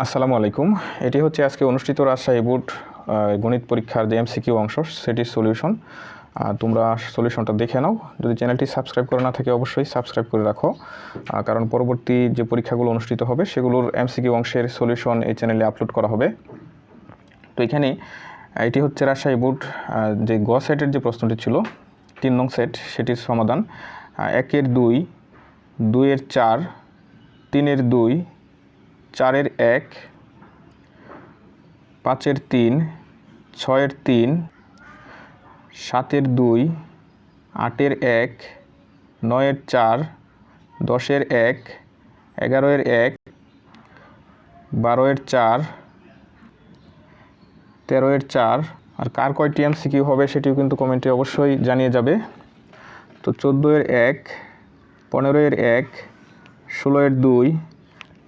আসসালামু আলাইকুম। এটি হচ্ছে আজকে অনুষ্ঠিত রাজশাহী বোর্ড গণিত পরীক্ষার যে এমসিকিউ অংশ, সেটির সলিউশন তোমরা সলিউশনটা দেখে নাও। যদি চ্যানেলটি সাবস্ক্রাইব করে না থাকে, অবশ্যই সাবস্ক্রাইব করে রাখো। কারণ পরবর্তী যে পরীক্ষাগুলো অনুষ্ঠিত হবে, সেগুলোর এমসিকিউ অংশের সলিউশন এই চ্যানেলে আপলোড করা হবে। তো এখানে, এটি হচ্ছে রাজশাহী বোর্ড যে গ সেটের যে প্রশ্নটি ছিল, তিন নং সেট সেটির সমাধান। একের দুই, দুইয়ের চার, তিনের দুই চারের এক, পাঁচের তিন, ছয়ের তিন, সাতের দুই, আটের এক, নয়ের চার, দশের এক, এগারোয়ের এক, বারোয়ের চার, তেরোয়ের চার। আর কার কয়টি এমসিকিউ হবে সেটিও কিন্তু কমেন্টে অবশ্যই জানিয়ে যাবে। তো চোদ্দোয়ের এক, পনেরোয়ের এক, ষোলোয়ের দুই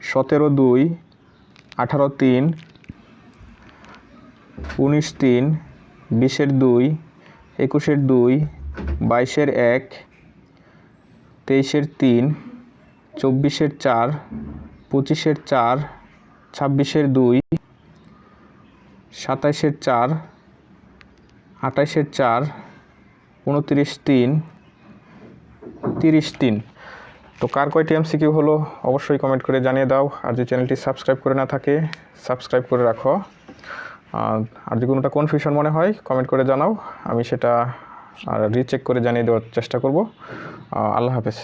সতেরো দুই, আঠারো তিন, উনিশ তিন, বিশের দুই, একুশের দুই, বাইশের এক, তেইশের তিন, চব্বিশের চার, পঁচিশের চার, ছাব্বিশের দুই, সাতাইশের চার, আঠাইশের চার, উনত্রিশ তিন, তিরিশ তিন। তো কার কয়টি এমসিকিউ হলো অবশ্যই কমেন্ট করে জানিয়ে দাও। আর যে চ্যানেলটি সাবস্ক্রাইব করে না থাকে সাবস্ক্রাইব করে রাখো। আর যে কোনোটা কনফিউশন মনে হয় কমেন্ট করে জানাও। আমি সেটা আর রিচেক করে জানিয়ে দেওয়ার চেষ্টা করব। আল্লাহ হাফেজ।